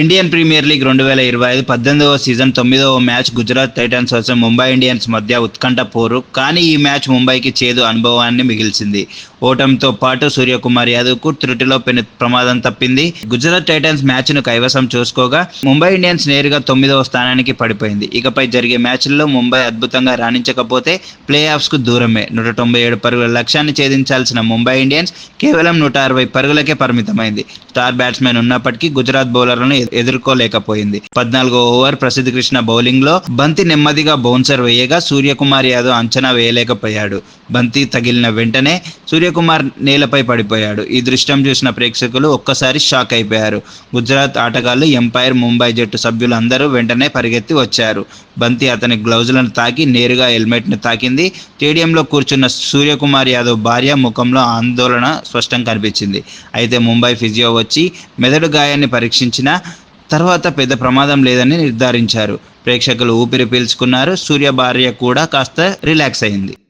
Indian premier league రెండు వేల ఇరవై ఐదు పద్దెనిమిదవ సీజన్ తొమ్మిదవ match Gujarat Titans versus Mumbai Indians మధ్య ఉత్కంఠ పోరు. కానీ ఈ మ్యాచ్ ముంబైకి చేదు అనుభవాన్ని మిగిల్చింది ఓటమితో పాటు సూర్యకుమార్ యాదవ్కు త్రుటిలో పెను ప్రమాదం తప్పింది. గుజరాత్ టైటన్స్ మ్యాచ్ను కైవసం చూసుకోగా ముంబై ఇండియన్స్ నేరుగా తొమ్మిదవ స్థానానికి పడిపోయింది. ఇకపై జరిగే మ్యాచ్ల్లో ముంబై అద్భుతంగా రాణించకపోతే ప్లే ఆఫ్స్కు దూరమే. నూట తొంభై ఏడు పరుగుల లక్ష్యాన్ని ఛేదించాల్సిన ముంబై ఇండియన్స్ కేవలం నూట అరవై పరుగులకే పరిమితమైంది. స్టార్ బ్యాట్స్మెన్ ఉన్నప్పటికీ గుజరాత్ బౌలర్లను ఎదుర్కోలేకపోయింది. పద్నాలుగో ఓవర్ ప్రసిద్ధ కృష్ణ బౌలింగ్లో బంతి నెమ్మదిగా బౌన్సర్ వేయగా సూర్యకుమార్ యాదవ్ అంచనా వేయలేకపోయాడు. బంతి తగిలిన వెంటనే సూర్యకుమార్ నేలపై పడిపోయాడు. ఈ దృశ్యం చూసిన ప్రేక్షకులు ఒక్కసారి షాక్ అయిపోయారు. గుజరాత్ ఆటగాళ్ళు ఎంపైర్ ముంబై జట్టు సభ్యులందరూ వెంటనే పరిగెత్తి వచ్చారు. బంతి అతని గ్లౌజులను తాకి నేరుగా హెల్మెట్ను తాకింది. స్టేడియంలో కూర్చున్న సూర్యకుమార్ యాదవ్ భార్య ముఖంలో ఆందోళన స్పష్టం కనిపించింది. అయితే ముంబై ఫిజియో వచ్చి మెదడు గాయాన్ని పరీక్షించిన తర్వాత పెద్ద ప్రమాదం లేదని నిర్ధారించారు. ప్రేక్షకులు ఊపిరి పీల్చుకున్నారు. సూర్య భార్య కూడా కాస్త రిలాక్స్ అయింది.